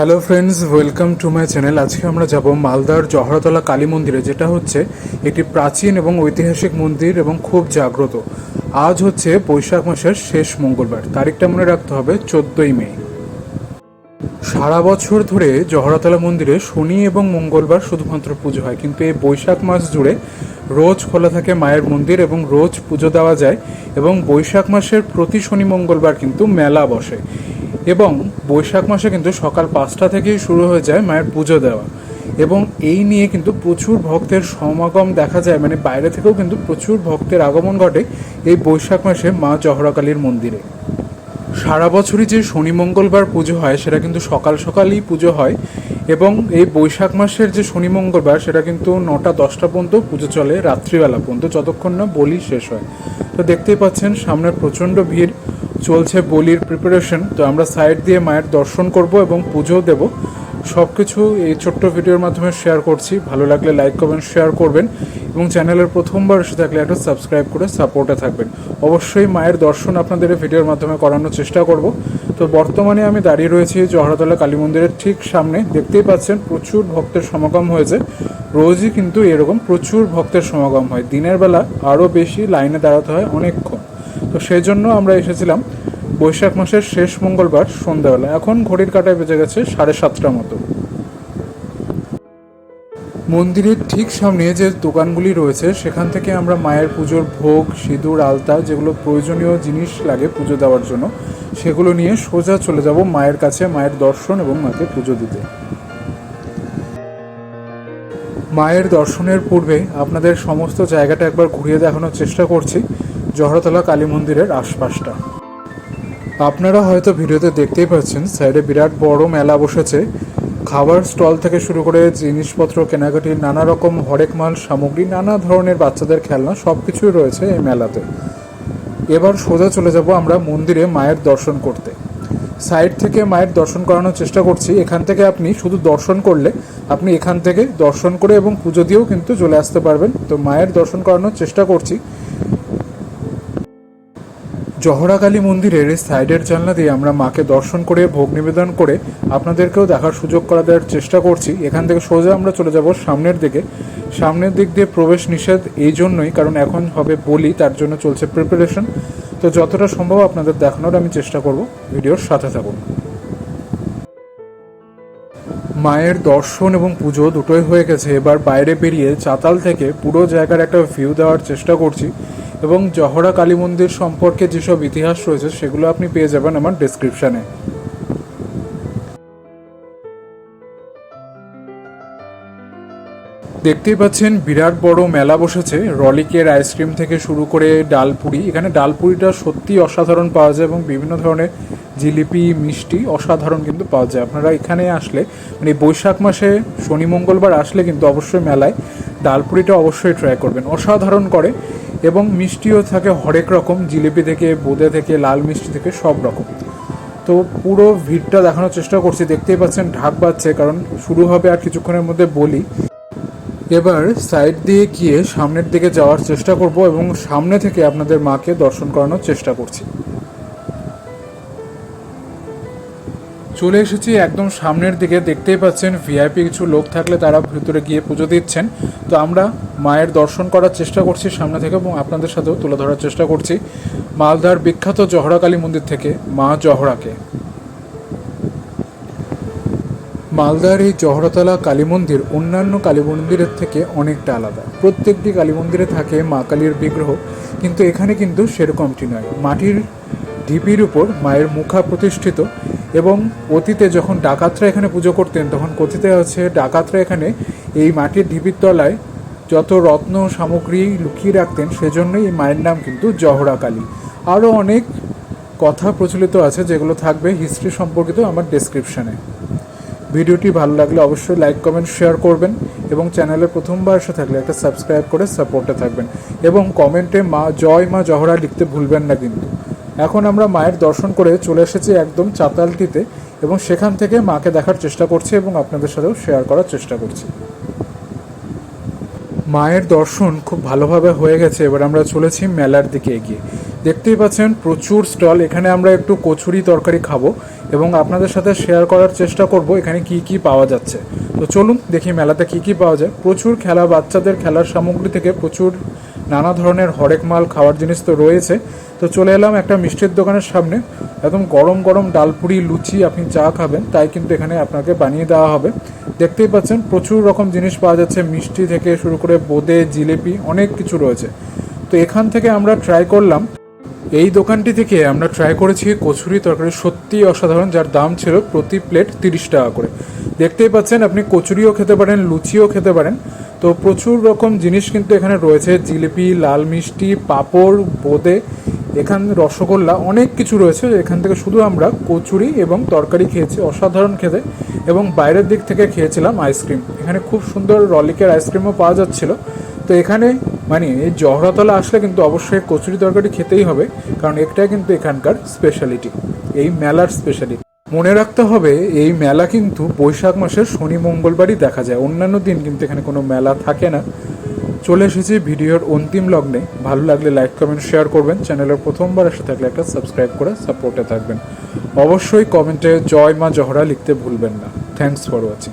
Hello friends welcome to my channel আজকে আমরা যাব মালদার জহরতলা কালী মন্দিরে, যেটা হচ্ছে একটি প্রাচীন এবং ঐতিহাসিক মন্দির এবং খুব জাগ্রত। আজ হচ্ছে বৈশাখ মাসের শেষ মঙ্গলবার, তারিখটা মনে রাখতে হবে চোদ্দই মে। সারা বছর ধরে জহরতলা মন্দিরে শনি এবং মঙ্গলবার শুধুমাত্র পুজো হয়, কিন্তু এই বৈশাখ মাস জুড়ে রোজ খোলা থাকে মায়ের মন্দির এবং রোজ পুজো দেওয়া যায় এবং বৈশাখ মাসের প্রতি শনি মঙ্গলবার কিন্তু মেলা বসে। এবং বৈশাখ মাসে কিন্তু সকাল পাঁচটা থেকেই শুরু হয়ে যায় মায়ের পুজো দেওয়া। এবং এই নিয়ে কিন্তু প্রচুর ভক্তের সমাগম দেখা যায় মানে বাইরে থেকেও কিন্তু প্রচুর ভক্তের আগমন ঘটে এই বৈশাখ মাসে মা জহরাকালীর মন্দিরে। সারা বছরই যে শনি মঙ্গলবার পুজো হয়, সেটা কিন্তু সকাল সকালই পুজো হয় এবং এই বৈশাখ মাসের যে শনি মঙ্গলবার, সেটা কিন্তু নটা দশটা পর্যন্ত পুজো চলে, রাত্রিবেলা পর্যন্ত, যতক্ষণ না বলি শেষ হয়। তো দেখতেই পাচ্ছেন, সামনে প্রচণ্ড ভিড়। চলছে বলির প্রিপারেশন তো আমরা সাইড দিয়ে মায়ের দর্শন করব এবং পুজোও দেব। সব কিছু এই ছোট্ট ভিডিওর মাধ্যমে শেয়ার করছি। ভালো লাগলে লাইক করবেন শেয়ার করবেন এবং চ্যানেলের প্রথমবার এসে থাকলে একটা সাবস্ক্রাইব করে সাপোর্টে থাকবেন। অবশ্যই মায়ের দর্শন আপনাদের ভিডিওর মাধ্যমে করানোর চেষ্টা করব। তো বর্তমানে আমি দাঁড়িয়ে রয়েছি জহরতলা কালী মন্দিরের ঠিক সামনে। দেখতেই পাচ্ছেন প্রচুর ভক্তের সমাগম হয়েছে। রোজই কিন্তু এরকম প্রচুর ভক্তের সমাগম হয়। দিনের বেলা আরও বেশি লাইনে দাঁড়াতে হয়। অনেকক্ষণ তো সেই জন্য আমরা এসেছিলাম বৈশাখ মাসের শেষ মঙ্গলবার সন্ধ্যাবেলা। এখন ঘড়ির কাটায় বেজে গেছে সাড়ে সাতটা মতো। মন্দিরের ঠিক সামনে যে দোকানগুলি রয়েছে, সেখান থেকে আমরা মায়ের পুজোর ভোগ, সিঁদুর, আলতা যেগুলো প্রয়োজনীয় জিনিস লাগে পুজো দেওয়ার জন্য, সেগুলো নিয়ে সোজা চলে যাব মায়ের কাছে, মায়ের দর্শন এবং মাকে পুজো দিতে। মায়ের দর্শনের পূর্বে আপনাদের সমস্ত জায়গাটা একবার ঘুরিয়ে দেখানোর চেষ্টা করছি। জহরতলা কালী মন্দিরের আশপাশটা। আপনারা হয়তো ভিডিওতে দেখতেই পাচ্ছেন, সাইডে বিরাট বড় মেলা বসেছে। খাবার স্টল থেকে শুরু করে জিনিসপত্র, কেনাকাটি, নানা রকম হরেক মাল, সামগ্রী, নানা ধরনের বাচ্চাদের খেলনা সব কিছুই রয়েছে এই মেলাতে। এবার সোজা চলে যাব আমরা মন্দিরে মায়ের দর্শন করতে। সাইড থেকে মায়ের দর্শন করানোর চেষ্টা করছি। এখান থেকে আপনি শুধু দর্শন করলে, আপনি এখান থেকে দর্শন করে এবং পুজো দিয়েও কিন্তু চলে আসতে পারবেন। তো মায়ের দর্শন করানোর চেষ্টা করছি। জহরাকালী মন্দিরের সাইডের জানলা দিয়ে আমরা মাকে দর্শন করে, ভোগ নিবেদন করে আপনাদেরকেও দেখার সুযোগ করা দেওয়ার চেষ্টা করছি। এখান থেকে সোজা আমরা চলে যাব সামনের দিকে। সামনের দিক দিয়ে প্রবেশ নিষেধ এই জন্যই, কারণ এখন হবে বলি, তার জন্য চলছে প্রিপারেশন তো যতটা সম্ভব আপনাদের দেখানোর আমি চেষ্টা করব। ভিডিওর সাথে থাকুন। মায়ের দর্শন এবং পুজো দুটোই হয়ে গেছে। এবার বাইরে বেরিয়ে চাতাল থেকে পুরো জায়গার একটা ভিউ দেওয়ার চেষ্টা করছি। এবং জহরা কালী মন্দির সম্পর্কে যেসব ইতিহাস রয়েছে, সেগুলো আপনি পেয়ে যাবেন আমার ডিসক্রিপশানে দেখতেই পাচ্ছেন, বিরাট বড় মেলা বসেছে। রলিকের আইসক্রিম থেকে শুরু করে ডালপুরি। এখানে ডালপুরিটা সত্যি অসাধারণ পাওয়া যায় এবং বিভিন্ন ধরনের জিলিপি, মিষ্টি অসাধারণ কিন্তু পাওয়া যায়। আপনারা এখানে আসলে মানে বৈশাখ মাসে শনি, মঙ্গলবার আসলে কিন্তু অবশ্যই মেলায় ডালপুরিটা অবশ্যই ট্রাই করবেন। অসাধারণ করে এবং মিষ্টিও থাকে হরেক রকম, জিলিপি থেকে, বোঁদে থেকে, লাল মিষ্টি থেকে সব রকম। তো পুরো ভিড়টা দেখানোর চেষ্টা করছি, দেখতেই পাচ্ছেন ঢাক বাজছে, কারণ শুরু হবে আর কিছুক্ষণের মধ্যে বলি। এবার সাইড দিয়ে গিয়ে সামনের দিকে যাওয়ার চেষ্টা করব এবং সামনে থেকে আপনাদের মাকে দর্শন করানোর চেষ্টা করছি। চলে এসেছি একদম সামনের দিকে। দেখতেই পাচ্ছেন ভিআইপি কিছু লোক থাকলে তারা ভিতরে গিয়ে পুজো দিচ্ছেন। তো আমরা মায়ের দর্শন করার চেষ্টা করছি সামনে থেকে এবং আপনাদের সাথেও তুলে ধরার চেষ্টা করছি। মালদার বিখ্যাত জহরা কালী মন্দির থেকে মা জহরাকে। মালদার এই জহরতলা কালী মন্দির অন্যান্য কালী মন্দিরের থেকে অনেকটা আলাদা। প্রত্যেকটি কালী মন্দিরে থাকে মা কালীর বিগ্রহ, কিন্তু এখানে কিন্তু সেরকমটি নয়। মাটির ঢিপির উপর মায়ের মুখা প্রতিষ্ঠিত। এবং অতীতে যখন ডাকাতরা এখানে পুজো করতেন, তখন কথিত আছে ডাকাতরা এখানে এই মাটির ঢিপির তলায় যত রত্ন সামগ্রী লুকিয়ে রাখতেন, সেজন্যই এই মায়ের নাম কিন্তু জহরা কালী। আরও অনেক কথা প্রচলিত আছে যেগুলো থাকবে হিস্ট্রি সম্পর্কিত আমার ডেসক্রিপশানে ভিডিওটি ভালো লাগলে অবশ্যই লাইক কমেন্ট শেয়ার করবেন এবং চ্যানেলে প্রথমবার এসে থাকলে একটা সাবস্ক্রাইব করে সাপোর্টে থাকবেন। এবং কমেন্টে মা, জয় মা জহরা লিখতে ভুলবেন না কিন্তু। এখন আমরা মায়ের দর্শন করে চলে এসেছি একদম চাতালটিতে এবং সেখান থেকে মাকে দেখার চেষ্টা করছি এবং আপনাদের সাথেও শেয়ার করার চেষ্টা করছি। মায়ের দর্শন খুব ভালোভাবে হয়ে গেছে। এবার আমরা চলেছি মেলার দিকে এগিয়ে। দেখতেই পাচ্ছেন প্রচুর স্টল। এখানে আমরা একটু কচুরি তরকারি খাব এবং আপনাদের সাথে শেয়ার করার চেষ্টা করব এখানে কি কি পাওয়া যাচ্ছে। তো চলুন দেখি মেলাতে কি কি পাওয়া যায়। প্রচুর খেলা, বাচ্চাদের খেলার সামগ্রী থেকে প্রচুর নানা ধরনের হরেক মাল খাওয়ার জিনিস তো রয়েছে। তো চলে এলাম একটা মিষ্টির দোকানের সামনে। একদম গরম গরম ডালপুরি, লুচি আপনি চা খাবেন, তাই কিন্তু এখানে আপনাকে বানিয়ে দেওয়া হবে। দেখতেই পাচ্ছেন, প্রচুর রকম জিনিস পাওয়া যাচ্ছে। মিষ্টি থেকে শুরু করে বোঁদে, জিলেপি, অনেক কিছু রয়েছে। তো এখান থেকে আমরা ট্রাই করলাম। এই দোকানটি থেকে আমরা ট্রাই করেছি কচুরি তরকারি। সত্যিই অসাধারণ, যার দাম ছিল প্রতি প্লেট তিরিশ টাকা করে। দেখতেই পাচ্ছেন, আপনি কচুরিও খেতে পারেন, লুচিও খেতে পারেন। তো প্রচুর রকম জিনিস কিন্তু এখানে রয়েছে। জিলিপি, লাল মিষ্টি, পাঁপড়, বোঁদে, এখান রসগোল্লা, অনেক কিছু রয়েছে। এখান থেকে শুধু আমরা কচুরি এবং তরকারি খেয়েছি, অসাধারণ খেতে। এবং বাইরের দিক থেকে খেয়েছিলাম আইসক্রিম। এখানে খুব সুন্দর রলিকের আইসক্রিমও পাওয়া যাচ্ছিল। তো এখানে মানে এই জহরাতলা আসলে কিন্তু অবশ্যই কচুরি তরকারি খেতেই হবে, কারণ এটাই কিন্তু এখানকার স্পেশালিটি এই মেলার স্পেশালিটি মনে রাখতে হবে, এই মেলা কিন্তু বৈশাখ মাসের শনি মঙ্গলবারই দেখা যায়। অন্যান্য দিন কিন্তু এখানে কোনো মেলা থাকে না। চলে এসেছি ভিডিওর অন্তিম লগ্নে। ভালো লাগলে লাইক, কমেন্ট, শেয়ার করবেন। চ্যানেলের প্রথমবার এসে থাকলে একটা সাবস্ক্রাইব করে সাপোর্টে থাকবেন। অবশ্যই কমেন্টে জয় মা জহরা লিখতে ভুলবেন না। Thanks for watching